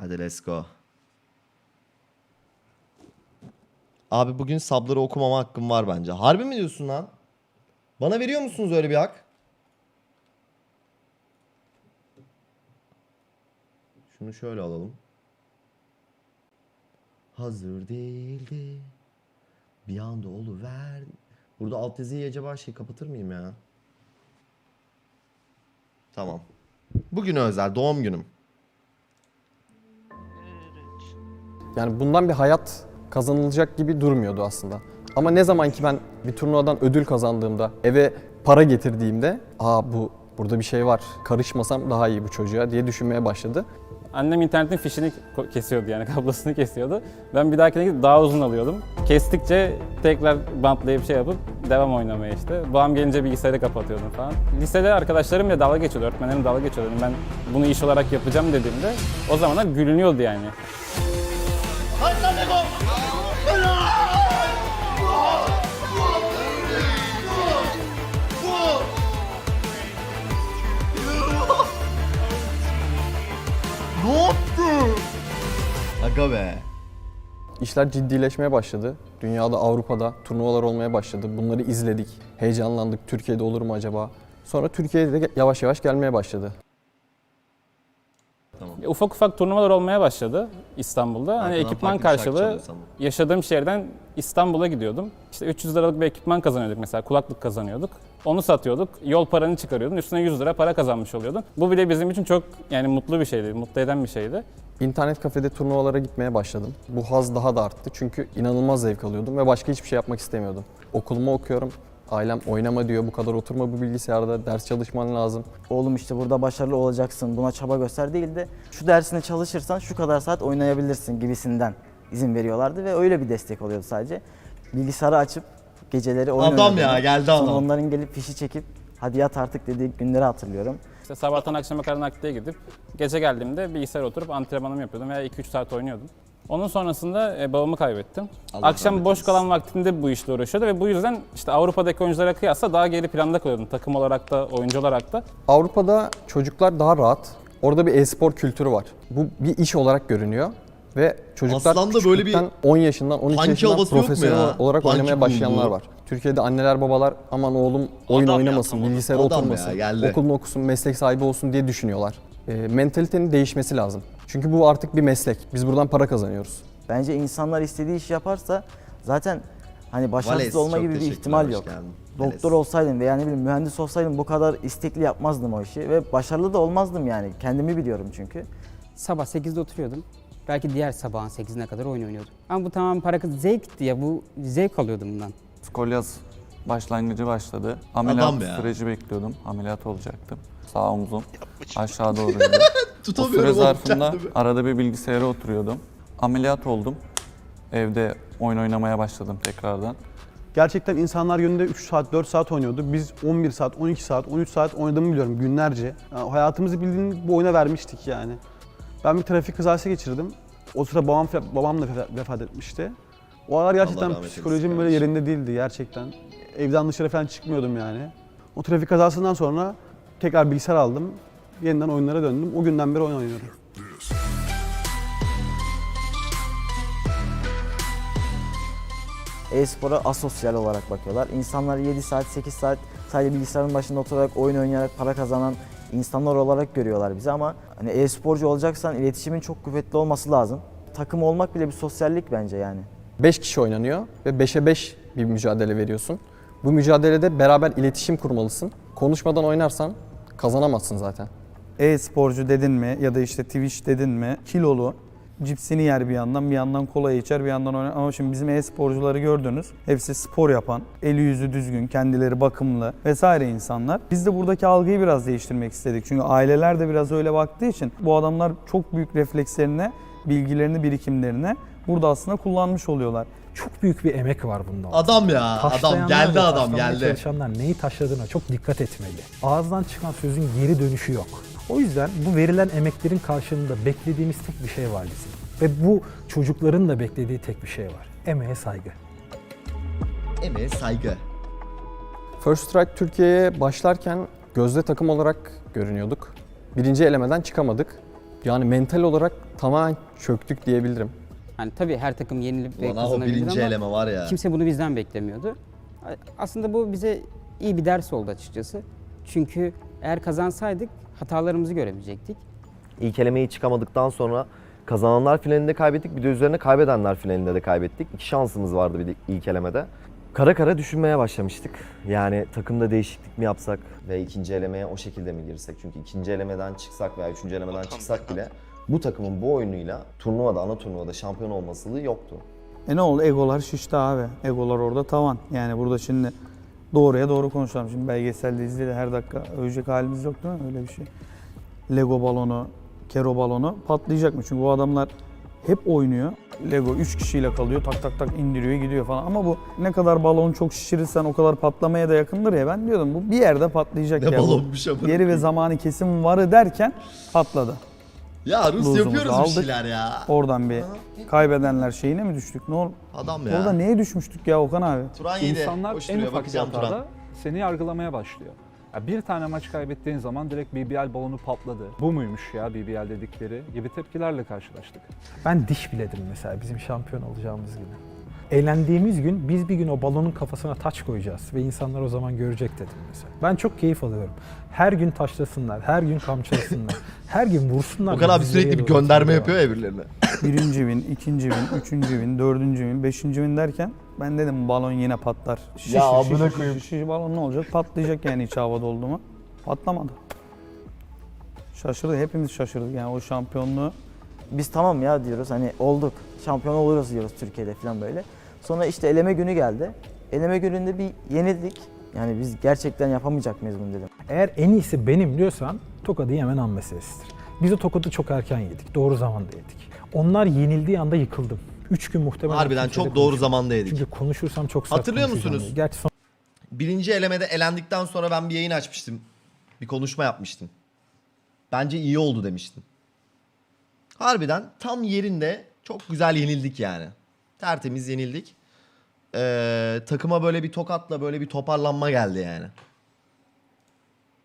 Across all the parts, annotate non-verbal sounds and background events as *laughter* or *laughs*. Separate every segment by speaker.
Speaker 1: Hadi let's go. Abi bugün sabları okumama hakkım var bence. Harbi mi diyorsun lan? Bana veriyor musunuz öyle bir hak? Şunu şöyle alalım. Hazır değildi. Bir anda oluver. Burada alt yazıyı acaba şey kapatır mıyım ya? Tamam. Bugün özel doğum günüm.
Speaker 2: Yani bundan bir hayat kazanılacak gibi durmuyordu aslında. Ama ne zaman ki ben bir turnuvadan ödül kazandığımda, eve para getirdiğimde, aa bu burada bir şey var, karışmasam daha iyi bu çocuğa diye düşünmeye başladı.
Speaker 3: Annem internetin fişini kesiyordu yani *laughs* kablosunu kesiyordu. Ben bir dahakine gidip daha uzun alıyordum. Kestikçe tekrar bantlayıp şey yapıp devam oynamaya işte. Babam gelince bilgisayarı kapatıyordum falan. Lisede arkadaşlarım bile dalga geçiyordu, öğretmenlerim dalga geçiyordu. Ben bunu iş olarak yapacağım dediğimde o zamanlar gülünüyordu yani.
Speaker 1: Ne yaptı? Aga be.
Speaker 2: İşler ciddileşmeye başladı. Dünyada, Avrupa'da turnuvalar olmaya başladı. Bunları izledik, heyecanlandık. Türkiye'de olur mu acaba? Sonra Türkiye'de de yavaş yavaş gelmeye başladı.
Speaker 3: Ya Ufak ufak turnuvalar olmaya başladı İstanbul'da. Hani ekipman
Speaker 1: farklı bir şarkı
Speaker 3: karşılığı
Speaker 1: sandım.
Speaker 3: yaşadığım şehirden İstanbul'a gidiyordum. İşte 300 liralık bir ekipman kazanıyorduk mesela kulaklık kazanıyorduk. Onu satıyorduk. Yol paranı çıkarıyordun. Üstüne 100 lira para kazanmış oluyordun. Bu bile bizim için çok yani mutlu bir şeydi. Mutlu eden bir şeydi.
Speaker 2: İnternet kafede turnuvalara gitmeye başladım. Bu haz daha da arttı çünkü inanılmaz zevk alıyordum ve başka hiçbir şey yapmak istemiyordum. Okulumu okuyorum, ailem oynama diyor, bu kadar oturma bu bilgisayarda, ders çalışman lazım.
Speaker 4: Oğlum işte burada başarılı olacaksın, buna çaba göster değil de şu dersine çalışırsan şu kadar saat oynayabilirsin gibisinden izin veriyorlardı ve öyle bir destek oluyordu sadece. Bilgisayarı açıp geceleri oyun
Speaker 1: Adam ya, geldi
Speaker 4: sonra
Speaker 1: adam.
Speaker 4: onların gelip fişi çekip hadi yat artık dediği günleri hatırlıyorum.
Speaker 3: İşte sabahtan akşama kadar nakliye gidip gece geldiğimde bilgisayar oturup antrenmanımı yapıyordum veya 2-3 saat oynuyordum. Onun sonrasında e, babamı kaybettim.
Speaker 1: Allah
Speaker 3: Akşam
Speaker 1: rahmet
Speaker 3: boş
Speaker 1: eylesin.
Speaker 3: kalan vaktimde bu işle uğraşıyordu ve bu yüzden işte Avrupa'daki oyunculara kıyasla daha geri planda kalıyordum. Takım olarak da, oyuncu olarak da.
Speaker 2: Avrupa'da çocuklar daha rahat. Orada bir e-spor kültürü var. Bu bir iş olarak görünüyor ve çocuklar
Speaker 1: Aslında böyle bir
Speaker 2: küçüklükten 10 yaşından 12
Speaker 1: punky
Speaker 2: yaşından
Speaker 1: havası yok mu
Speaker 2: profesyonel
Speaker 1: ya?
Speaker 2: olarak
Speaker 1: Punky
Speaker 2: oynamaya başlayanlar
Speaker 1: bulunduğu.
Speaker 2: var. Türkiye'de anneler babalar aman oğlum oyun
Speaker 5: Adam ya,
Speaker 2: oynamasın,
Speaker 5: tamam.
Speaker 2: bilgisayara
Speaker 1: Adam ya,
Speaker 2: oturmasın,
Speaker 1: geldi.
Speaker 2: okulunu okusun, meslek sahibi olsun diye düşünüyorlar. E, mentalitenin değişmesi lazım. Çünkü bu artık bir meslek. Biz buradan para kazanıyoruz.
Speaker 4: Bence insanlar istediği işi yaparsa zaten hani başarısız
Speaker 1: Vales,
Speaker 4: olma gibi bir ihtimal yok.
Speaker 1: geldin.
Speaker 4: Doktor
Speaker 1: Vales.
Speaker 4: olsaydım veya ne bileyim mühendis olsaydım bu kadar istekli yapmazdım o işi ve başarılı da olmazdım yani. Kendimi biliyorum çünkü.
Speaker 6: Sabah 8'de oturuyordum. Belki diğer sabahın 8'ine kadar oyun oynuyordum. Ama bu tamamen para kaz- zevkti ya. Bu zevk alıyordum bundan.
Speaker 7: Skolyoz başlangıcı başladı. Ameliyat
Speaker 1: Adam ya.
Speaker 7: süreci bekliyordum. Ameliyat olacaktım. Sağ omzum aşağı doğruydu. *laughs* o
Speaker 1: Tutamıyorum
Speaker 7: süre
Speaker 1: oğlum
Speaker 7: zarfında
Speaker 1: kendimi.
Speaker 7: arada bir bilgisayara oturuyordum. Ameliyat oldum. Evde oyun oynamaya başladım tekrardan.
Speaker 8: Gerçekten insanlar günde 3 saat, 4 saat oynuyordu. Biz 11 saat, 12 saat, 13 saat oynadığımı biliyorum günlerce. Yani hayatımızı bildiğin bu oyuna vermiştik yani. Ben bir trafik kazası geçirdim. O sıra babam, babam da vefa- vefat etmişti. O aralar gerçekten psikolojim böyle yerinde değildi gerçekten. Evden dışarı falan çıkmıyordum yani. O trafik kazasından sonra tekrar bilgisayar aldım. Yeniden oyunlara döndüm. O günden beri oyun oynuyorum.
Speaker 4: E-spora asosyal olarak bakıyorlar. İnsanlar 7 saat, 8 saat sadece bilgisayarın başında oturarak oyun oynayarak para kazanan insanlar olarak görüyorlar bizi ama hani e-sporcu olacaksan iletişimin çok kuvvetli olması lazım. Takım olmak bile bir sosyallik bence yani.
Speaker 2: 5 kişi oynanıyor ve 5'e 5 bir mücadele veriyorsun. Bu mücadelede beraber iletişim kurmalısın. Konuşmadan oynarsan kazanamazsın zaten.
Speaker 9: E-sporcu dedin mi ya da işte Twitch dedin mi kilolu cipsini yer bir yandan bir yandan kola içer bir yandan oynar. Ama şimdi bizim e-sporcuları gördünüz. Hepsi spor yapan, eli yüzü düzgün, kendileri bakımlı vesaire insanlar. Biz de buradaki algıyı biraz değiştirmek istedik. Çünkü aileler de biraz öyle baktığı için bu adamlar çok büyük reflekslerine, bilgilerini, birikimlerine burada aslında kullanmış oluyorlar.
Speaker 10: Çok büyük bir emek var bunda.
Speaker 1: Adam ya. Adam geldi adam geldi.
Speaker 10: çalışanlar neyi taşladığına çok dikkat etmeli. Ağızdan çıkan sözün geri dönüşü yok. O yüzden bu verilen emeklerin karşılığında beklediğimiz tek bir şey var bizim. Ve bu çocukların da beklediği tek bir şey var. Emeğe saygı.
Speaker 1: Emeğe saygı.
Speaker 2: First Strike Türkiye'ye başlarken gözde takım olarak görünüyorduk. Birinci elemeden çıkamadık. Yani mental olarak tamamen çöktük diyebilirim.
Speaker 6: Hani tabii her takım yenilip ve
Speaker 1: o
Speaker 6: kazanabilir
Speaker 1: birinci
Speaker 6: ama
Speaker 1: eleme var ya.
Speaker 6: kimse bunu bizden beklemiyordu. Aslında bu bize iyi bir ders oldu açıkçası. Çünkü eğer kazansaydık hatalarımızı göremeyecektik.
Speaker 1: İlk elemeyi çıkamadıktan sonra kazananlar finalinde kaybettik. Bir de üzerine kaybedenler finalinde de kaybettik. İki şansımız vardı bir de ilk elemede. Kara kara düşünmeye başlamıştık. Yani takımda değişiklik mi yapsak ve ikinci elemeye o şekilde mi girsek? Çünkü ikinci elemeden çıksak veya üçüncü elemeden çıksak bile bu takımın bu oyunuyla turnuvada, ana turnuvada şampiyon olmasılığı yoktu.
Speaker 9: E ne oldu? Egolar şişti abi. Egolar orada tavan. Yani burada şimdi doğruya doğru konuşalım. Şimdi belgeselde izleyelim her dakika övecek halimiz yok değil mi? Öyle bir şey. Lego balonu, kero balonu patlayacak mı? Çünkü bu adamlar hep oynuyor. Lego 3 kişiyle kalıyor. Tak tak tak indiriyor gidiyor falan. Ama bu ne kadar balon çok şişirirsen o kadar patlamaya da yakındır ya. Ben diyordum bu bir yerde patlayacak
Speaker 1: Ne
Speaker 9: ya.
Speaker 1: Balonmuş amına
Speaker 9: Yeri ve zamanı kesim varı derken patladı.
Speaker 1: Ya Rus yapıyoruz bir
Speaker 9: aldık.
Speaker 1: şeyler ya.
Speaker 9: Oradan bir kaybedenler şeyine mi düştük? Ne oldu?
Speaker 1: Adam ya.
Speaker 9: Orada neye düşmüştük ya Okan abi?
Speaker 1: Turan yedi.
Speaker 5: İnsanlar
Speaker 1: Hoş
Speaker 5: en
Speaker 1: duruyor,
Speaker 5: ufak bir
Speaker 1: bakacağım
Speaker 5: hatada
Speaker 1: Turan.
Speaker 5: seni yargılamaya başlıyor. Ya bir tane maç kaybettiğin zaman direkt BBL balonu patladı. Bu muymuş ya BBL dedikleri gibi tepkilerle karşılaştık.
Speaker 10: Ben diş biledim mesela bizim şampiyon olacağımız gibi. Eğlendiğimiz gün biz bir gün o balonun kafasına taç koyacağız ve insanlar o zaman görecek dedim mesela. Ben çok keyif alıyorum. Her gün taşlasınlar, her gün kamçılasınlar, *laughs* her gün vursunlar.
Speaker 1: Okan abi sürekli bir gönderme yapıyor ya birilerine. *laughs*
Speaker 9: Birinci win, ikinci win, üçüncü win, dördüncü win, beşinci win derken ben dedim balon yine patlar. Şiş,
Speaker 1: Ya
Speaker 9: şiş,
Speaker 1: amına
Speaker 9: şiş,
Speaker 1: koyayım.
Speaker 9: şiş, şiş, balon ne olacak? Patlayacak yani iç havada oldu mu? Patlamadı. Şaşırdı, hepimiz şaşırdık yani o şampiyonluğu.
Speaker 4: Biz tamam ya diyoruz hani olduk. Şampiyon oluruz diyoruz Türkiye'de falan böyle. Sonra işte eleme günü geldi. Eleme gününde bir yenildik. Yani biz gerçekten yapamayacak mıyız bunu dedim.
Speaker 10: Eğer en iyisi benim diyorsan tokadı yemen an meselesidir. Biz o tokadı çok erken yedik, doğru zamanda yedik. Onlar yenildiği anda yıkıldım. Üç gün muhtemelen
Speaker 1: Harbiden çok doğru zamanda yedik.
Speaker 10: Çünkü konuşursam çok sert
Speaker 1: Hatırlıyor
Speaker 10: konuşacağım.
Speaker 1: musunuz?
Speaker 10: Gerçi son
Speaker 1: Birinci elemede elendikten sonra ben bir yayın açmıştım. Bir konuşma yapmıştım. Bence iyi oldu demiştim. Harbiden tam yerinde çok güzel yenildik yani. Tertemiz yenildik. Ee, takıma böyle bir tokatla böyle bir toparlanma geldi yani.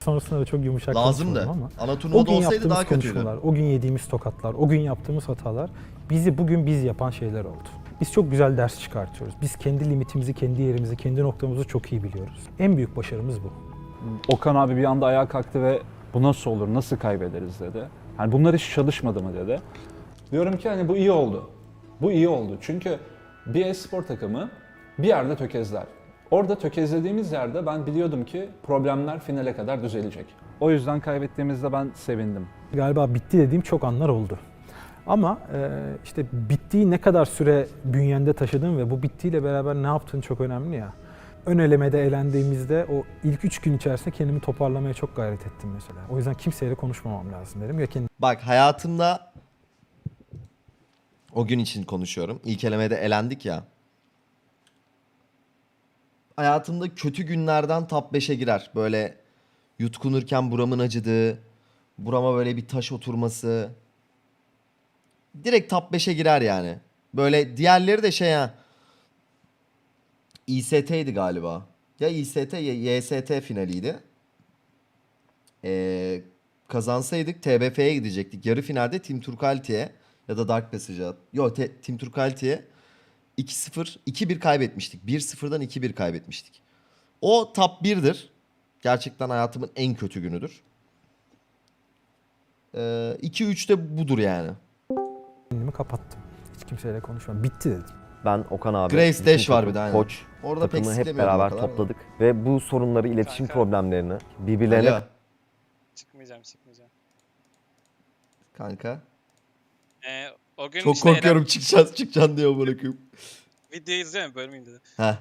Speaker 10: sonrasında da çok yumuşak
Speaker 1: Lazımdı.
Speaker 10: konuşmadım ama
Speaker 1: Ana
Speaker 10: o
Speaker 1: turnuvada
Speaker 10: gün
Speaker 1: olsaydı
Speaker 10: yaptığımız
Speaker 1: daha kötüydü.
Speaker 10: konuşmalar, o gün yediğimiz tokatlar, o gün yaptığımız hatalar bizi bugün biz yapan şeyler oldu. Biz çok güzel ders çıkartıyoruz. Biz kendi limitimizi, kendi yerimizi, kendi noktamızı çok iyi biliyoruz. En büyük başarımız bu.
Speaker 5: Okan abi bir anda ayağa kalktı ve bu nasıl olur, nasıl kaybederiz dedi. Hani bunlar hiç çalışmadı mı dedi. Diyorum ki hani bu iyi oldu. Bu iyi oldu. Çünkü bir e-spor takımı bir yerde tökezler. Orada tökezlediğimiz yerde ben biliyordum ki problemler finale kadar düzelecek. O yüzden kaybettiğimizde ben sevindim.
Speaker 10: Galiba bitti dediğim çok anlar oldu. Ama e, işte bittiği ne kadar süre bünyende taşıdığın ve bu bittiğiyle beraber ne yaptığın çok önemli ya. Ön elemede elendiğimizde o ilk üç gün içerisinde kendimi toparlamaya çok gayret ettim mesela. O yüzden kimseyle konuşmamam lazım dedim. Ya kendi
Speaker 1: Bak hayatımda o gün için konuşuyorum. İlk elemede elendik ya. Hayatımda kötü günlerden top 5'e girer. Böyle yutkunurken buramın acıdığı, burama böyle bir taş oturması. Direkt top 5'e girer yani. Böyle diğerleri de şey ha. İST'ydi galiba. Ya İST ya YST finaliydi. Ee, kazansaydık TBF'ye gidecektik. Yarı finalde Team Turkalti'ye ya da Dark Passage'a. Yok Team Turkalti'ye 2-0, 2-1 kaybetmiştik. 1-0'dan 2-1 kaybetmiştik. O top 1'dir. Gerçekten hayatımın en kötü günüdür. Ee, 2-3 de budur yani.
Speaker 10: kendimi kapattım. Hiç kimseyle konuşmam. Bitti dedim.
Speaker 11: Ben Okan abi,
Speaker 1: Grace Dash var bir de aynen.
Speaker 11: koç,
Speaker 1: Orada pek
Speaker 11: takımı hep beraber topladık ve bu sorunları, iletişim problemlerini birbirlerine
Speaker 1: Alo,
Speaker 12: Çıkmayacağım çıkmayacağım.
Speaker 1: kanka.
Speaker 12: Ee, o gün
Speaker 1: Çok
Speaker 12: işte Eren
Speaker 1: korkuyorum çıkacağız çıkacaksın diye bırakıyorum.
Speaker 12: videoyu izliyorum bölmeyeyim dedi.
Speaker 1: Heh,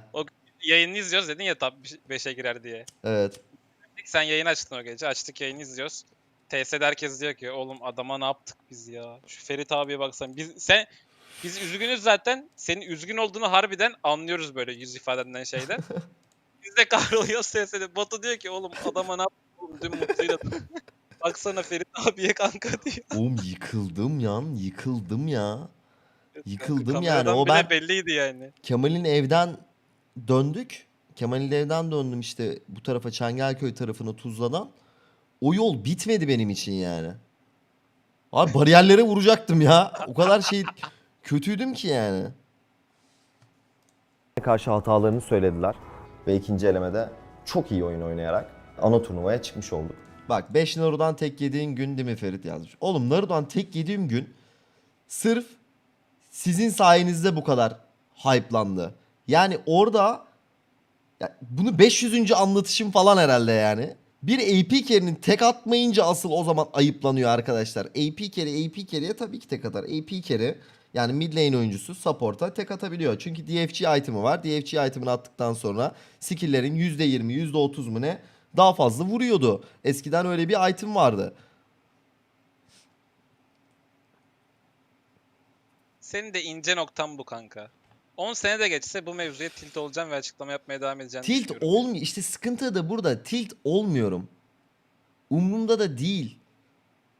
Speaker 12: Yayını izliyoruz dedin ya top 5'e girer diye.
Speaker 1: evet.
Speaker 12: Sen yayın açtın o gece. Açtık yayını izliyoruz. TS'de herkes diyor ki oğlum adama ne yaptık biz ya. Şu Ferit abiye baksan. Biz sen biz üzgünüz zaten. Senin üzgün olduğunu harbiden anlıyoruz böyle yüz ifadenden şeyden. *laughs* biz de kahroluyoruz TS'de. Batu diyor ki oğlum adama ne yaptık oğlum dün mutluydu. Baksana Ferit *laughs* abiye kanka diyor.
Speaker 1: Oğlum yıkıldım yan, yıkıldım ya. Yıkıldım yani.
Speaker 12: Kameradan
Speaker 1: O
Speaker 12: bile
Speaker 1: ben
Speaker 12: belliydi yani.
Speaker 1: Kemal'in evden döndük. Kemal'in evden döndüm işte bu tarafa Çengelköy tarafına Tuzla'dan. O yol bitmedi benim için yani. Abi bariyerlere vuracaktım ya. O kadar şey *laughs* kötüydüm ki yani.
Speaker 11: karşı hatalarını söylediler. Ve ikinci elemede çok iyi oyun oynayarak ana turnuvaya çıkmış olduk.
Speaker 1: Bak 5 Naruto'dan tek yediğin gün değil mi Ferit yazmış. Oğlum Naruto'dan tek yediğim gün sırf sizin sayenizde bu kadar hype'landı. Yani orada ya bunu 500. anlatışım falan herhalde yani. Bir AP carry'nin tek atmayınca asıl o zaman ayıplanıyor arkadaşlar. AP carry AP carry'e tabii ki tek atar. AP carry yani mid lane oyuncusu support'a tek atabiliyor. Çünkü DFG item'ı var. DFG item'ını attıktan sonra skill'lerin %20, %30 mu ne daha fazla vuruyordu. Eskiden öyle bir item vardı.
Speaker 12: Senin de ince noktan bu kanka. 10 sene de geçse bu mevzuya tilt olacağım ve açıklama yapmaya devam edeceğim.
Speaker 1: Tilt olmuyor. İşte sıkıntı da burada. Tilt olmuyorum. Umurumda da değil.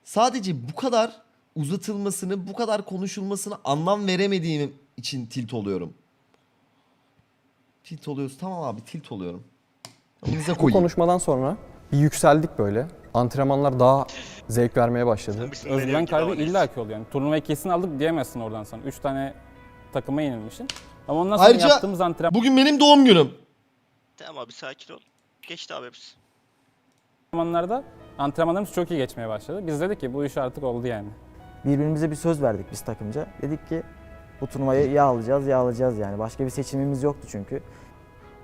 Speaker 1: Sadece bu kadar uzatılmasını, bu kadar konuşulmasını anlam veremediğim için tilt oluyorum. Tilt oluyoruz. Tamam abi tilt oluyorum. Amınıza
Speaker 2: Bu
Speaker 1: koyayım.
Speaker 2: konuşmadan sonra bir yükseldik böyle. Antrenmanlar daha zevk vermeye başladı.
Speaker 3: Özgüven kaybı illaki oluyor. Yani turnuvayı kesin aldık diyemezsin oradan sonra. 3 tane takıma yenilmişsin. Ama ondan sonra
Speaker 1: Ayrıca-
Speaker 3: yaptığımız
Speaker 1: Bugün benim doğum günüm.
Speaker 13: Tamam abi sakin ol. Geçti abi hepsi.
Speaker 3: antrenmanlarda antrenmanlarımız çok iyi geçmeye başladı. Biz dedik ki bu iş artık oldu yani.
Speaker 4: Birbirimize bir söz verdik biz takımca. Dedik ki bu turnuvayı ya alacağız ya alacağız yani. Başka bir seçimimiz yoktu çünkü.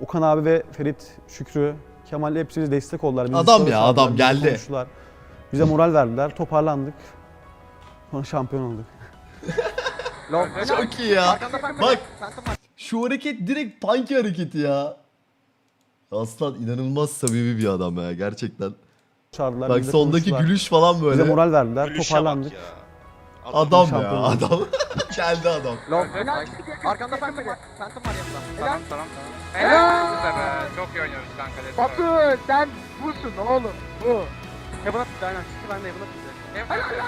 Speaker 8: Okan abi ve Ferit, Şükrü, Kemal hepsi bize destek oldular. Bizi
Speaker 1: Adam ya, adam
Speaker 8: bize
Speaker 1: geldi.
Speaker 8: konuştular. Bize moral verdiler, toparlandık. Sonra şampiyon olduk. *laughs*
Speaker 1: Çok iyi ya. Bak şu hareket direkt punky hareketi ya. Aslan inanılmaz samimi bir adam ya gerçekten.
Speaker 8: Çağırdılar,
Speaker 1: Bak sondaki
Speaker 8: konuştular.
Speaker 1: gülüş falan
Speaker 8: Bize
Speaker 1: böyle.
Speaker 8: moral verdiler,
Speaker 13: Gülüşe
Speaker 8: toparlandık.
Speaker 13: ya.
Speaker 1: Adam ya
Speaker 8: şampiyon
Speaker 1: adam. *laughs* Geldi adam.
Speaker 14: Arkanda Phantom var. Phantom var yanında.
Speaker 12: Tamam tamam tamam. Helal size be. Çok iyi oynuyoruz kanka. let's go.
Speaker 14: Batu sen busun oğlum. Bu. Heaven'a tuttu aynen. Çıktı ben de Heaven'a tuttu.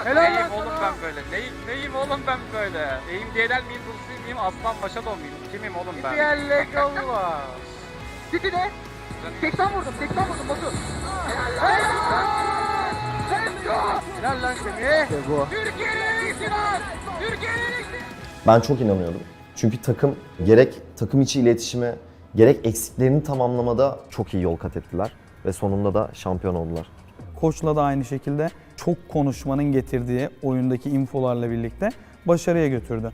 Speaker 14: Helal
Speaker 12: Neyim
Speaker 14: lan
Speaker 12: oğlum
Speaker 14: sana.
Speaker 12: ben böyle? Neyim, neyim oğlum ben böyle? Eğim diyeler miyim, Dulsi miyim, Aslan Maşado muyum? Kimim oğlum ben?
Speaker 14: Diğerle Allah. Titi de. 80 vurdum. 80 vurdum Batu. Helal lan. Helal lan
Speaker 4: bu.
Speaker 14: Türkiye'nin iyisi var. Türkiye'nin iyisi.
Speaker 11: Ben çok inanıyordum. Çünkü takım gerek takım içi iletişime gerek eksiklerini tamamlamada çok iyi yol kat ettiler. Ve sonunda da şampiyon oldular.
Speaker 9: Koçla da aynı şekilde çok konuşmanın getirdiği oyundaki infolarla birlikte başarıya götürdü.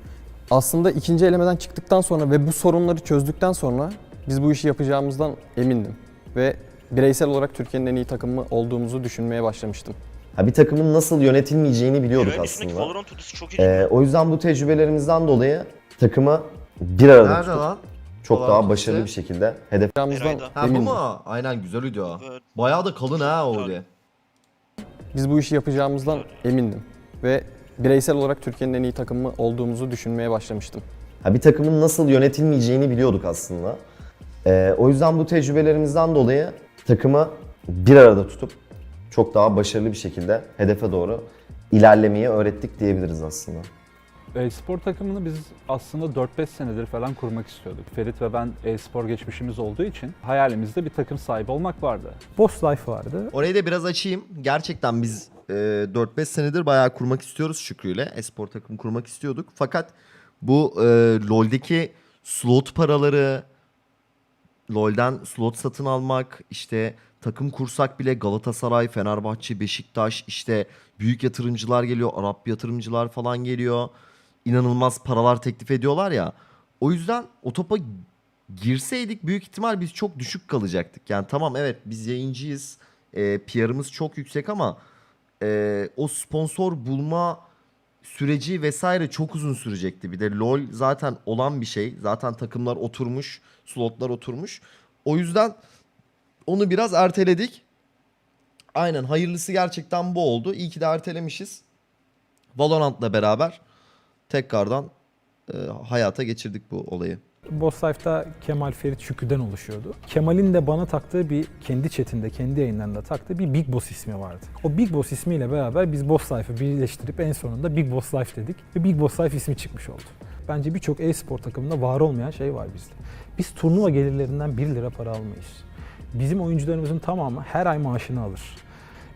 Speaker 2: Aslında ikinci elemeden çıktıktan sonra ve bu sorunları çözdükten sonra biz bu işi yapacağımızdan emindim. Ve bireysel olarak Türkiye'nin en iyi takımı olduğumuzu düşünmeye başlamıştım.
Speaker 11: Ha, bir takımın nasıl yönetilmeyeceğini biliyorduk aslında.
Speaker 13: Valorant tutusu çok iyi.
Speaker 11: Ee, o yüzden bu tecrübelerimizden dolayı takımı bir arada
Speaker 1: Nerede
Speaker 11: tutup
Speaker 1: lan?
Speaker 11: çok
Speaker 1: Valorant
Speaker 11: daha başarılı bir şekilde hedef
Speaker 2: Yapacağımızdan
Speaker 13: Eray'da.
Speaker 1: Ha bu mu? Aynen güzel video.
Speaker 13: Evet.
Speaker 1: Bayağı da kalın ha o video.
Speaker 2: Biz bu işi yapacağımızdan emindim. Ve bireysel olarak Türkiye'nin en iyi takımı olduğumuzu düşünmeye başlamıştım.
Speaker 11: Ha, bir takımın nasıl yönetilmeyeceğini biliyorduk aslında. Ee, o yüzden bu tecrübelerimizden dolayı takımı bir arada tutup çok daha başarılı bir şekilde hedefe doğru ilerlemeyi öğrettik diyebiliriz aslında.
Speaker 5: E-spor takımını biz aslında 4-5 senedir falan kurmak istiyorduk. Ferit ve ben e-spor geçmişimiz olduğu için hayalimizde bir takım sahibi olmak vardı.
Speaker 10: Boss Life vardı.
Speaker 1: Orayı da biraz açayım. Gerçekten biz e, 4-5 senedir bayağı kurmak istiyoruz Şükrü'yle. Espor takım kurmak istiyorduk. Fakat bu e, LoL'deki slot paraları, LoL'den slot satın almak, işte takım kursak bile Galatasaray, Fenerbahçe, Beşiktaş, işte büyük yatırımcılar geliyor, Arap yatırımcılar falan geliyor. İnanılmaz paralar teklif ediyorlar ya. O yüzden o topa girseydik büyük ihtimal biz çok düşük kalacaktık. Yani tamam evet biz yayıncıyız. E, PR'ımız çok yüksek ama e, o sponsor bulma süreci vesaire çok uzun sürecekti. Bir de LoL zaten olan bir şey. Zaten takımlar oturmuş, slotlar oturmuş. O yüzden onu biraz erteledik. Aynen hayırlısı gerçekten bu oldu. İyi ki de ertelemişiz. Valorant'la beraber tekrardan e, hayata geçirdik bu olayı.
Speaker 10: Boss Life'da Kemal Ferit Şükrü'den oluşuyordu. Kemal'in de bana taktığı bir kendi chatinde, kendi yayınlarında taktığı bir Big Boss ismi vardı. O Big Boss ismiyle beraber biz Boss Life'ı birleştirip en sonunda Big Boss Life dedik ve Big Boss Life ismi çıkmış oldu. Bence birçok e-spor takımında var olmayan şey var bizde. Biz turnuva gelirlerinden 1 lira para almayız. Bizim oyuncularımızın tamamı her ay maaşını alır.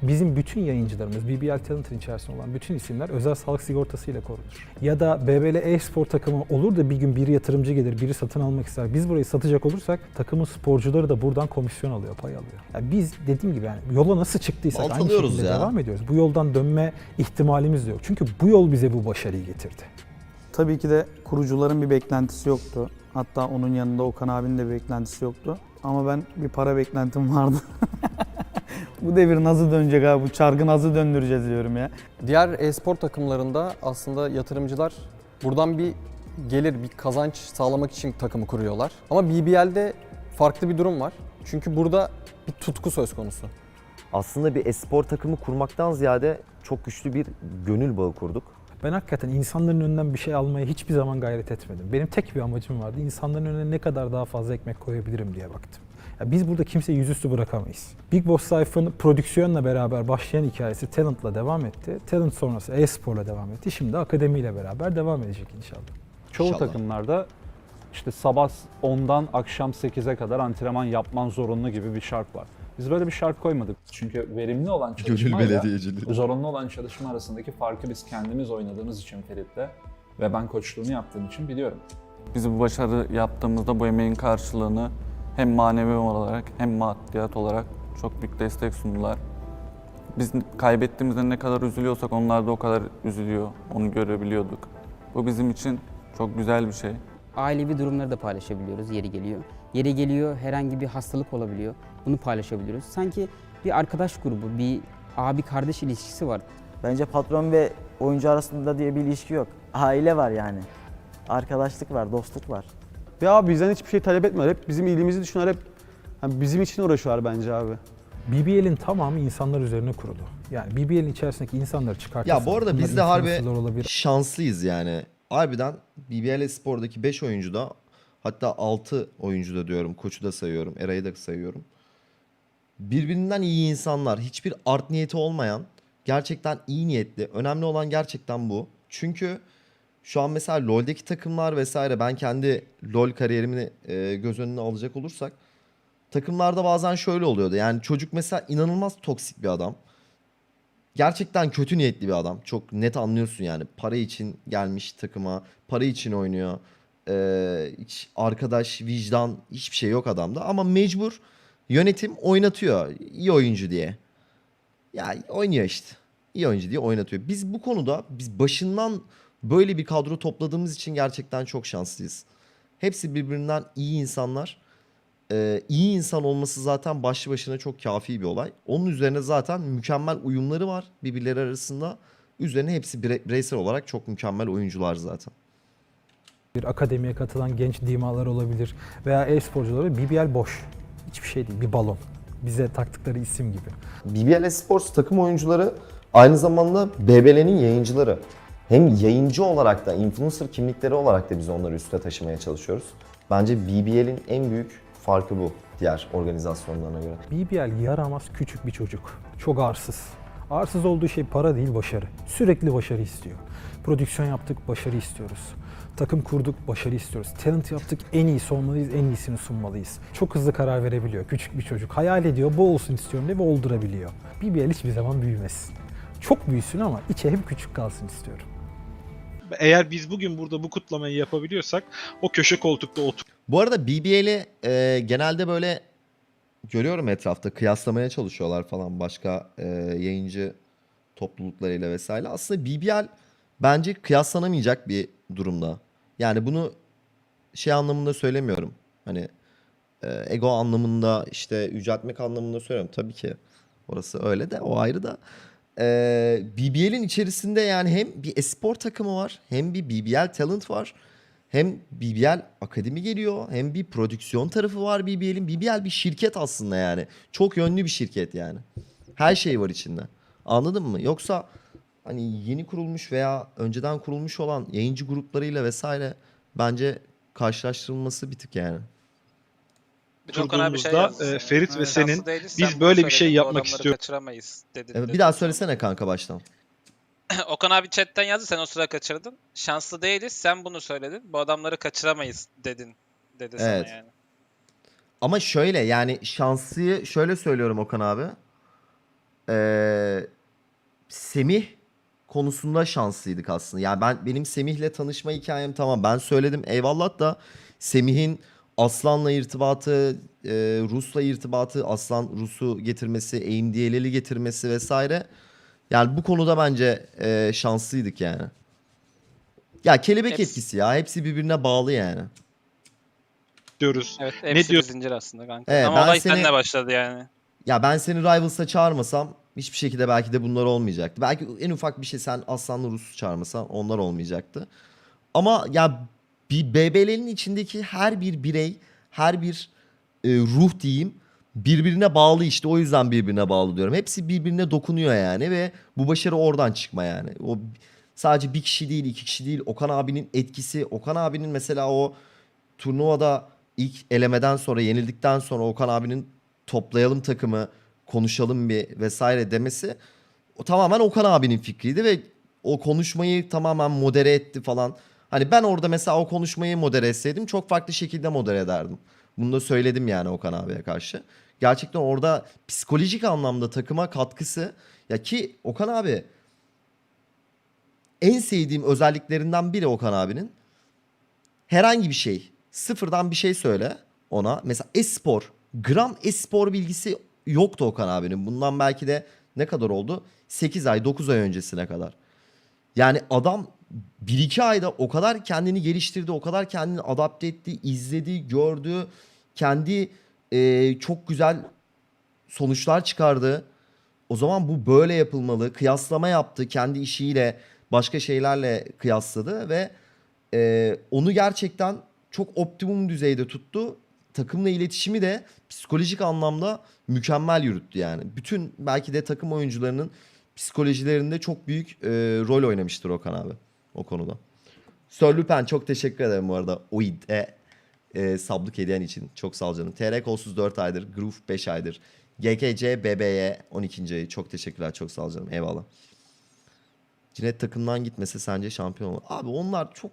Speaker 10: Bizim bütün yayıncılarımız, BBL Talent'ın içerisinde olan bütün isimler özel sağlık sigortası ile korunur. Ya da BBL e-spor takımı olur da bir gün biri yatırımcı gelir, biri satın almak ister. Biz burayı satacak olursak takımın sporcuları da buradan komisyon alıyor, pay alıyor. Yani biz dediğim gibi yani yola nasıl çıktıysak aynı şekilde
Speaker 1: ya.
Speaker 10: devam ediyoruz. Bu yoldan dönme ihtimalimiz de yok. Çünkü bu yol bize bu başarıyı getirdi.
Speaker 9: Tabii ki de kurucuların bir beklentisi yoktu. Hatta onun yanında Okan abinin de bir beklentisi yoktu. Ama ben bir para beklentim vardı. *laughs* bu devir nasıl dönecek abi? Bu çarkı nasıl döndüreceğiz diyorum ya.
Speaker 2: Diğer e-spor takımlarında aslında yatırımcılar buradan bir gelir, bir kazanç sağlamak için takımı kuruyorlar. Ama BBL'de farklı bir durum var. Çünkü burada bir tutku söz konusu.
Speaker 1: Aslında bir espor takımı kurmaktan ziyade çok güçlü bir gönül bağı kurduk.
Speaker 10: Ben hakikaten insanların önünden bir şey almaya hiçbir zaman gayret etmedim. Benim tek bir amacım vardı. İnsanların önüne ne kadar daha fazla ekmek koyabilirim diye baktım. Ya biz burada kimseyi yüzüstü bırakamayız. Big Boss Sayfa'nın prodüksiyonla beraber başlayan hikayesi Talent'la devam etti. Talent sonrası e-sporla devam etti. Şimdi akademiyle beraber devam edecek inşallah.
Speaker 5: Çoğu
Speaker 1: İnşallah.
Speaker 5: takımlarda işte sabah 10'dan akşam 8'e kadar antrenman yapman zorunlu gibi bir şart var. Biz böyle bir şart koymadık. Çünkü verimli olan çalışmayla zorunlu olan çalışma arasındaki farkı biz kendimiz oynadığımız için Ferit'le ve ben koçluğunu yaptığım için biliyorum.
Speaker 7: Biz bu başarı yaptığımızda bu emeğin karşılığını hem manevi olarak hem maddiyat olarak çok büyük destek sundular. Biz kaybettiğimizde ne kadar üzülüyorsak onlar da o kadar üzülüyor. Onu görebiliyorduk. Bu bizim için çok güzel bir şey.
Speaker 6: Ailevi durumları da paylaşabiliyoruz yeri geliyor. Yeri geliyor herhangi bir hastalık olabiliyor. Bunu paylaşabiliyoruz. Sanki bir arkadaş grubu, bir abi kardeş ilişkisi var.
Speaker 4: Bence patron ve oyuncu arasında diye bir ilişki yok. Aile var yani. Arkadaşlık var, dostluk var.
Speaker 8: Ve abi bizden hiçbir şey talep etmiyorlar. Hep bizim iyiliğimizi düşünüyorlar. Hep yani bizim için uğraşıyorlar bence abi.
Speaker 10: BBL'in tamamı insanlar üzerine kurulu. Yani BBL'in içerisindeki insanları çıkartırsan...
Speaker 1: Ya bu arada biz de harbi
Speaker 10: olabilir.
Speaker 1: şanslıyız yani. Harbiden BBL Spor'daki 5 oyuncuda hatta 6 oyuncuda diyorum. Koçu da sayıyorum. Eray'ı da sayıyorum. Birbirinden iyi insanlar. Hiçbir art niyeti olmayan. Gerçekten iyi niyetli. Önemli olan gerçekten bu. Çünkü şu an mesela LoL'deki takımlar vesaire ben kendi LoL kariyerimi e, göz önüne alacak olursak takımlarda bazen şöyle oluyordu. Yani çocuk mesela inanılmaz toksik bir adam gerçekten kötü niyetli bir adam. Çok net anlıyorsun yani. Para için gelmiş takıma, para için oynuyor. Ee, hiç arkadaş, vicdan hiçbir şey yok adamda. Ama mecbur yönetim oynatıyor iyi oyuncu diye. Ya oynuyor işte. İyi oyuncu diye oynatıyor. Biz bu konuda biz başından böyle bir kadro topladığımız için gerçekten çok şanslıyız. Hepsi birbirinden iyi insanlar. Ee, iyi insan olması zaten başlı başına çok kafi bir olay. Onun üzerine zaten mükemmel uyumları var birbirleri arasında. Üzerine hepsi bire- bireysel olarak çok mükemmel oyuncular zaten.
Speaker 10: Bir akademiye katılan genç dimalar olabilir veya e-sporcular olabilir. BBL boş. Hiçbir şey değil. Bir balon. Bize taktıkları isim gibi.
Speaker 1: BBL Esports takım oyuncuları aynı zamanda BBL'nin yayıncıları. Hem yayıncı olarak da influencer kimlikleri olarak da biz onları üste taşımaya çalışıyoruz. Bence BBL'in en büyük farkı bu diğer organizasyonlarına göre.
Speaker 10: BBL yaramaz küçük bir çocuk. Çok arsız. Arsız olduğu şey para değil başarı. Sürekli başarı istiyor. Prodüksiyon yaptık, başarı istiyoruz. Takım kurduk, başarı istiyoruz. Talent yaptık, en iyisi olmalıyız, en iyisini sunmalıyız. Çok hızlı karar verebiliyor küçük bir çocuk. Hayal ediyor, bu olsun istiyorum diye ve oldurabiliyor. BBL hiçbir zaman büyümesin. Çok büyüsün ama içe hep küçük kalsın istiyorum.
Speaker 15: Eğer biz bugün burada bu kutlamayı yapabiliyorsak o köşe koltukta otur
Speaker 1: Bu arada BBL'i e, genelde böyle görüyorum etrafta kıyaslamaya çalışıyorlar falan başka e, yayıncı topluluklarıyla vesaire. Aslında BBL bence kıyaslanamayacak bir durumda. Yani bunu şey anlamında söylemiyorum. Hani e, ego anlamında işte yüceltmek anlamında söylüyorum. Tabii ki orası öyle de o ayrı da. E, BBL'in içerisinde yani hem bir espor takımı var hem bir BBL talent var. Hem BBL akademi geliyor hem bir prodüksiyon tarafı var BBL'in. BBL bir şirket aslında yani. Çok yönlü bir şirket yani. Her şey var içinde. Anladın mı? Yoksa hani yeni kurulmuş veya önceden kurulmuş olan yayıncı gruplarıyla vesaire bence karşılaştırılması bir tık yani.
Speaker 12: Bir de Okan abi şey yazdı.
Speaker 15: e, Ferit ve senin biz
Speaker 12: sen
Speaker 15: böyle bir şey yapmak istiyoruz.
Speaker 12: kaçıramayız dedin.
Speaker 1: Evet,
Speaker 12: dedin
Speaker 1: bir daha söylesene kanka baştan. *laughs*
Speaker 12: Okan abi chatten yazdı sen o sıra kaçırdın. Şanslı değiliz sen bunu söyledin. Bu adamları kaçıramayız dedin. Dedi
Speaker 1: Evet.
Speaker 12: sana yani.
Speaker 1: Ama şöyle yani şanslıyı şöyle söylüyorum Okan abi. Ee, Semih konusunda şanslıydık aslında. Yani ben benim Semih'le tanışma hikayem tamam ben söyledim eyvallah da Semih'in Aslan'la irtibatı, e, Rus'la irtibatı, Aslan Rus'u getirmesi, AMD'li getirmesi vesaire. Yani bu konuda bence e, şanslıydık yani. Ya kelebek
Speaker 12: Hepsi-
Speaker 1: etkisi ya. Hepsi birbirine bağlı yani.
Speaker 15: diyoruz.
Speaker 12: Evet
Speaker 15: Ne
Speaker 12: hepsi
Speaker 15: diyorsun?
Speaker 12: zincir aslında kanka.
Speaker 1: Evet,
Speaker 12: Ama
Speaker 1: ben
Speaker 12: olay
Speaker 1: seni-
Speaker 12: seninle başladı yani.
Speaker 1: Ya ben seni Rivals'a çağırmasam hiçbir şekilde belki de bunlar olmayacaktı. Belki en ufak bir şey sen Aslanlı Rus'u çağırmasan onlar olmayacaktı. Ama ya bir BBL'nin içindeki her bir birey, her bir e, ruh diyeyim birbirine bağlı işte. O yüzden birbirine bağlı diyorum. Hepsi birbirine dokunuyor yani ve bu başarı oradan çıkma yani. O sadece bir kişi değil, iki kişi değil. Okan abinin etkisi, Okan abinin mesela o turnuvada ilk elemeden sonra yenildikten sonra Okan abinin toplayalım takımı, konuşalım bir vesaire demesi o tamamen Okan abinin fikriydi ve o konuşmayı tamamen modere etti falan. Hani ben orada mesela o konuşmayı modere etseydim çok farklı şekilde modere ederdim. Bunu da söyledim yani Okan abiye karşı. Gerçekten orada psikolojik anlamda takıma katkısı ya ki Okan abi en sevdiğim özelliklerinden biri Okan abinin herhangi bir şey sıfırdan bir şey söyle ona. Mesela espor gram espor bilgisi yoktu Okan abinin. Bundan belki de ne kadar oldu? 8 ay 9 ay öncesine kadar. Yani adam 1-2 ayda o kadar kendini geliştirdi, o kadar kendini adapte etti, izledi, gördü. Kendi e, çok güzel sonuçlar çıkardı. O zaman bu böyle yapılmalı. Kıyaslama yaptı kendi işiyle, başka şeylerle kıyasladı ve e, onu gerçekten çok optimum düzeyde tuttu. Takımla iletişimi de psikolojik anlamda mükemmel yürüttü yani. Bütün belki de takım oyuncularının psikolojilerinde çok büyük e, rol oynamıştır Okan abi o konuda. Sir çok teşekkür ederim bu arada. Oid'e e, sablık hediyen için. Çok sağ ol canım. TR kolsuz 4 aydır. Groove 5 aydır. GKC BB'ye 12. ayı. Çok teşekkürler. Çok sağ ol canım. Eyvallah. Cinet takımdan gitmese sence şampiyon olur. Abi onlar çok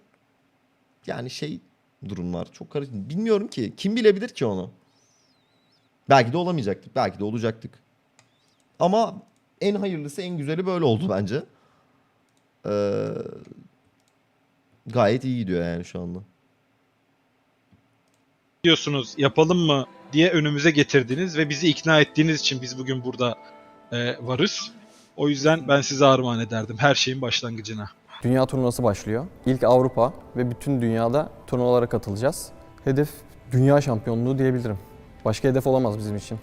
Speaker 1: yani şey durumlar. Çok karışık. Bilmiyorum ki. Kim bilebilir ki onu? Belki de olamayacaktık. Belki de olacaktık. Ama en hayırlısı en güzeli böyle oldu *laughs* bence. Ee, gayet iyi gidiyor yani şu anda.
Speaker 15: diyorsunuz yapalım mı diye önümüze getirdiniz ve bizi ikna ettiğiniz için biz bugün burada e, varız. O yüzden ben size armağan ederdim her şeyin başlangıcına.
Speaker 2: Dünya turnuvası başlıyor. İlk Avrupa ve bütün dünyada turnuvalara katılacağız. Hedef dünya şampiyonluğu diyebilirim. Başka hedef olamaz bizim için.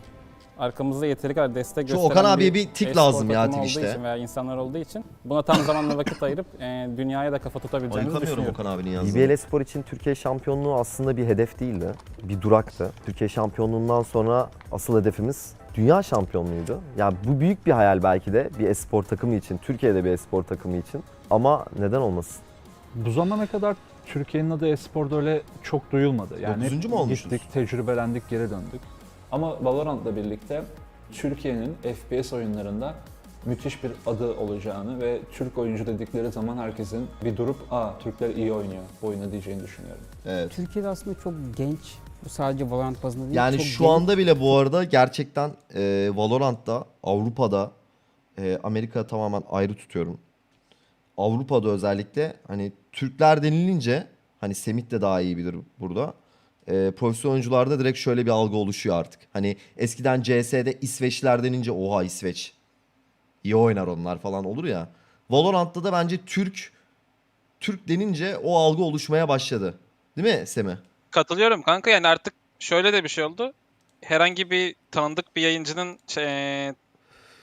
Speaker 3: Arkamızda yeteri kadar destek
Speaker 1: Şu
Speaker 3: gösteren
Speaker 1: Okan abiye bir tik
Speaker 3: e-spor
Speaker 1: lazım ya
Speaker 3: takımı olduğu
Speaker 1: Twitch'te.
Speaker 3: için veya insanlar olduğu için buna tam zamanla vakit ayırıp e, dünyaya da kafa tutabileceğimizi
Speaker 1: Ayıkamıyorum
Speaker 3: düşünüyorum.
Speaker 1: Okan abinin yazdığını.
Speaker 11: BBL Spor için Türkiye şampiyonluğu aslında bir hedef değildi. Bir duraktı. Türkiye şampiyonluğundan sonra asıl hedefimiz dünya şampiyonluğuydu. Yani bu büyük bir hayal belki de bir espor takımı için, Türkiye'de bir espor takımı için. Ama neden olmasın?
Speaker 5: Bu zamana kadar Türkiye'nin adı e-sporda öyle çok duyulmadı. Yani hep
Speaker 1: Dokuzuncu mu olmuşuz?
Speaker 5: gittik, tecrübelendik, geri döndük. Ama Valorant'la birlikte Türkiye'nin FPS oyunlarında müthiş bir adı olacağını ve Türk oyuncu dedikleri zaman herkesin bir durup ''Aa Türkler iyi oynuyor bu oyunu'' diyeceğini düşünüyorum.
Speaker 1: Evet.
Speaker 6: Türkiye'de aslında çok genç, bu sadece Valorant bazında değil,
Speaker 1: Yani
Speaker 6: çok
Speaker 1: şu
Speaker 6: genç
Speaker 1: anda bile bu arada gerçekten e, Valorant'ta, Avrupa'da, e, Amerika tamamen ayrı tutuyorum. Avrupa'da özellikle hani Türkler denilince hani Semih de daha iyi bilir burada. E, profesyonel oyuncularda direkt şöyle bir algı oluşuyor artık. Hani eskiden CS'de İsveçliler denince oha İsveç. iyi oynar onlar falan olur ya. Valorant'ta da bence Türk Türk denince o algı oluşmaya başladı. Değil mi Semih?
Speaker 12: Katılıyorum kanka yani artık şöyle de bir şey oldu. Herhangi bir tanıdık bir yayıncının şey,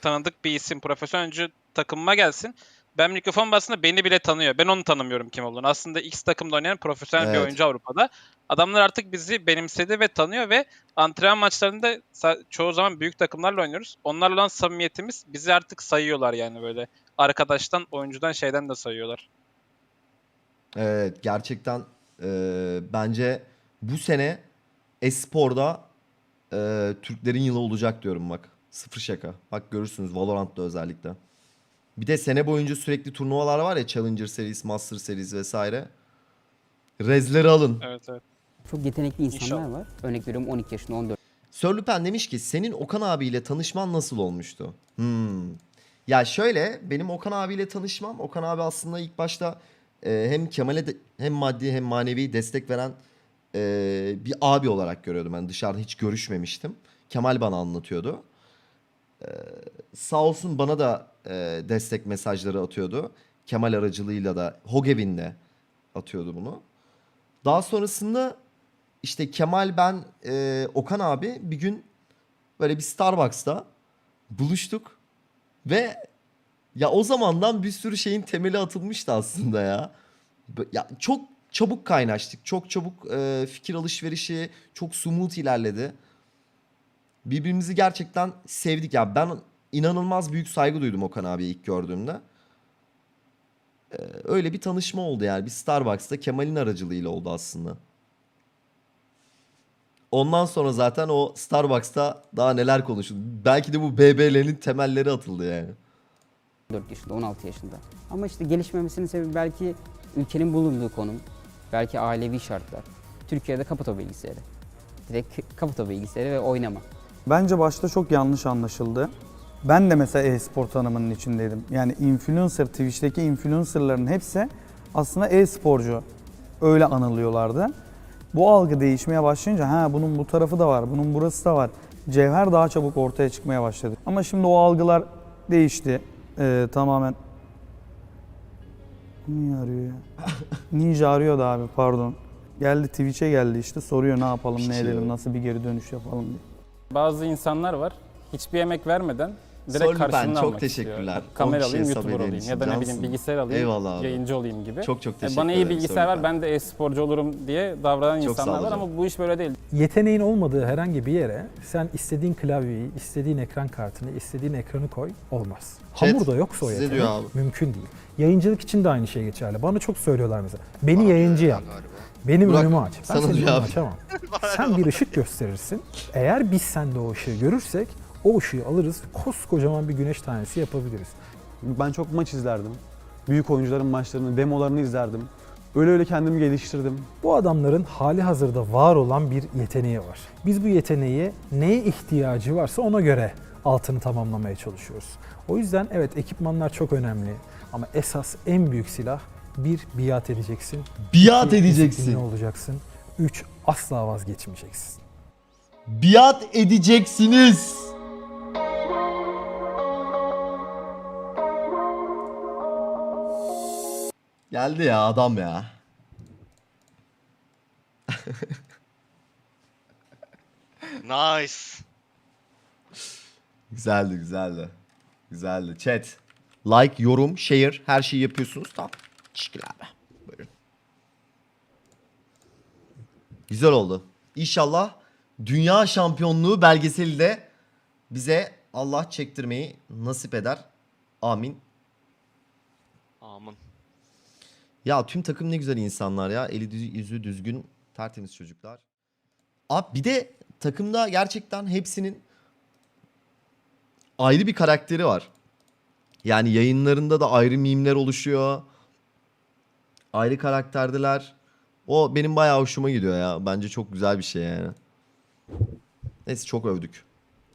Speaker 12: tanıdık bir isim, profesyonel oyuncu takımıma gelsin. Ben mikrofon bastığında beni bile tanıyor. Ben onu tanımıyorum kim olduğunu. Aslında X takımda oynayan profesyonel bir
Speaker 1: Evet.
Speaker 12: oyuncu Avrupa'da. Adamlar artık bizi benimsedi ve tanıyor ve antrenman maçlarında çoğu zaman büyük takımlarla oynuyoruz. Onlarla olan samimiyetimiz bizi artık sayıyorlar yani böyle. Arkadaştan, oyuncudan, şeyden de sayıyorlar.
Speaker 1: Evet gerçekten e, bence bu sene esporda e, Türklerin yılı olacak diyorum bak. Sıfır şaka. Bak görürsünüz Valorant'ta özellikle. Bir de sene boyunca sürekli turnuvalar var ya Challenger Series, Master Series vesaire. Rezleri alın.
Speaker 12: Evet evet.
Speaker 6: çok yetenekli insanlar
Speaker 12: İnşallah.
Speaker 6: var. Örnek veriyorum 12 yaşında, 14
Speaker 1: Sörlüpen demiş ki senin Okan abiyle tanışman nasıl olmuştu? Hmm. Ya şöyle benim Okan abiyle tanışmam. Okan abi aslında ilk başta e, hem Kemal'e de, hem maddi hem manevi destek veren e, bir abi olarak görüyordum. Ben dışarıda hiç görüşmemiştim. Kemal bana anlatıyordu. E, sağ olsun bana da e, destek mesajları atıyordu. Kemal aracılığıyla da Hogevin'le atıyordu bunu. Daha sonrasında işte Kemal ben e, Okan abi bir gün böyle bir Starbucks'ta buluştuk ve ya o zamandan bir sürü şeyin temeli atılmıştı aslında ya. Ya çok çabuk kaynaştık. Çok çabuk e, fikir alışverişi çok smooth ilerledi. Birbirimizi gerçekten sevdik ya. Ben inanılmaz büyük saygı duydum Okan abiye ilk gördüğümde. E, öyle bir tanışma oldu yani. Bir Starbucks'ta Kemal'in aracılığıyla oldu aslında. Ondan sonra zaten o Starbucks'ta daha neler konuşuldu. Belki de bu BBL'nin temelleri atıldı yani.
Speaker 6: 4 yaşında, 16 yaşında. Ama işte gelişmemesinin sebebi belki ülkenin bulunduğu konum, belki ailevi şartlar. Türkiye'de kapato bilgisayarı. Direkt kapato bilgisayarı ve oynama.
Speaker 9: Bence başta çok yanlış anlaşıldı. Ben de mesela e-spor tanımının içindeydim. Yani influencer, Twitch'teki influencerların hepsi aslında e-sporcu. Öyle anılıyorlardı. Bu algı değişmeye başlayınca ha bunun bu tarafı da var, bunun burası da var. Cevher daha çabuk ortaya çıkmaya başladı. Ama şimdi o algılar değişti. Ee, tamamen... Niye arıyor ya? *laughs* Ninja arıyordu abi pardon. Geldi Twitch'e geldi işte soruyor ne yapalım ne edelim nasıl bir geri dönüş yapalım diye.
Speaker 3: Bazı insanlar var hiçbir emek vermeden direkt
Speaker 1: ben
Speaker 3: karşılığını
Speaker 1: çok
Speaker 3: almak
Speaker 1: teşekkürler.
Speaker 3: istiyor. Kamera alayım, YouTuber olayım ya da ne bileyim bilgisayar alayım,
Speaker 1: Eyvallah abi.
Speaker 3: yayıncı olayım gibi.
Speaker 1: Çok çok
Speaker 3: E,
Speaker 1: teşekkür
Speaker 3: Bana iyi
Speaker 1: ederim,
Speaker 3: bilgisayar var
Speaker 1: Sorry
Speaker 3: ben de e-sporcu olurum diye davranan
Speaker 1: Çok sağ
Speaker 3: insanlar
Speaker 1: ol
Speaker 3: var
Speaker 1: hocam.
Speaker 3: ama bu iş böyle değil.
Speaker 10: Yeteneğin olmadığı herhangi bir yere sen istediğin klavyeyi, istediğin ekran kartını, istediğin ekranı koy olmaz.
Speaker 1: Chat,
Speaker 10: Hamurda yoksa o
Speaker 1: size
Speaker 10: yetenek
Speaker 1: diyor abi.
Speaker 10: mümkün değil. Yayıncılık için de aynı şey geçerli. Bana çok söylüyorlar mesela. Beni yayıncı yap. Benim
Speaker 1: Burak,
Speaker 10: önümü aç. Ben
Speaker 1: sana
Speaker 10: senin
Speaker 1: diyor
Speaker 10: önünü
Speaker 1: abi.
Speaker 10: açamam. *laughs* Sen bir ışık gösterirsin. Eğer biz sende o ışığı görürsek o ışığı alırız. Koskocaman bir güneş tanesi yapabiliriz.
Speaker 16: Ben çok maç izlerdim. Büyük oyuncuların maçlarını, demolarını izlerdim. Öyle öyle kendimi geliştirdim.
Speaker 10: Bu adamların hali hazırda var olan bir yeteneği var. Biz bu yeteneği neye ihtiyacı varsa ona göre altını tamamlamaya çalışıyoruz. O yüzden evet ekipmanlar çok önemli ama esas en büyük silah bir biat edeceksin.
Speaker 1: Biat
Speaker 10: iki,
Speaker 1: edeceksin.
Speaker 10: olacaksın. Üç asla vazgeçmeyeceksin.
Speaker 1: Biat edeceksiniz. Geldi ya adam ya.
Speaker 13: Nice.
Speaker 1: Güzeldi güzeldi. Güzeldi. Chat. Like, yorum, share her şeyi yapıyorsunuz. Tamam. Teşekkür abi. Buyurun. Güzel oldu. İnşallah dünya şampiyonluğu belgeseli de bize Allah çektirmeyi nasip eder. Amin.
Speaker 13: Aman.
Speaker 1: Ya tüm takım ne güzel insanlar ya. Eli düz- yüzü düzgün, tertemiz çocuklar. Abi bir de takımda gerçekten hepsinin ayrı bir karakteri var. Yani yayınlarında da ayrı mimler oluşuyor. Ayrı karakterdiler. O benim bayağı hoşuma gidiyor ya. Bence çok güzel bir şey yani. Neyse çok övdük.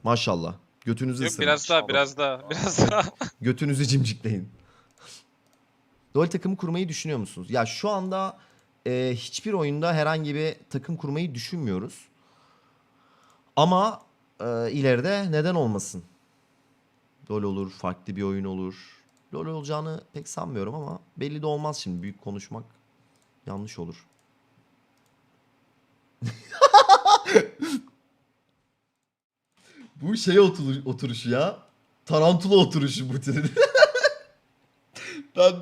Speaker 1: Maşallah. Götünüzü
Speaker 12: Yok
Speaker 1: ısırın.
Speaker 12: biraz daha biraz daha biraz daha.
Speaker 1: Götünüzü cimcikleyin. LoL takımı kurmayı düşünüyor musunuz? Ya şu anda e, hiçbir oyunda herhangi bir takım kurmayı düşünmüyoruz. Ama e, ileride neden olmasın? LoL olur, farklı bir oyun olur. LoL olacağını pek sanmıyorum ama belli de olmaz şimdi. Büyük konuşmak yanlış olur. *laughs* Bu şey otur- oturuşu ya. Tarantula oturuşu bu. *laughs* ben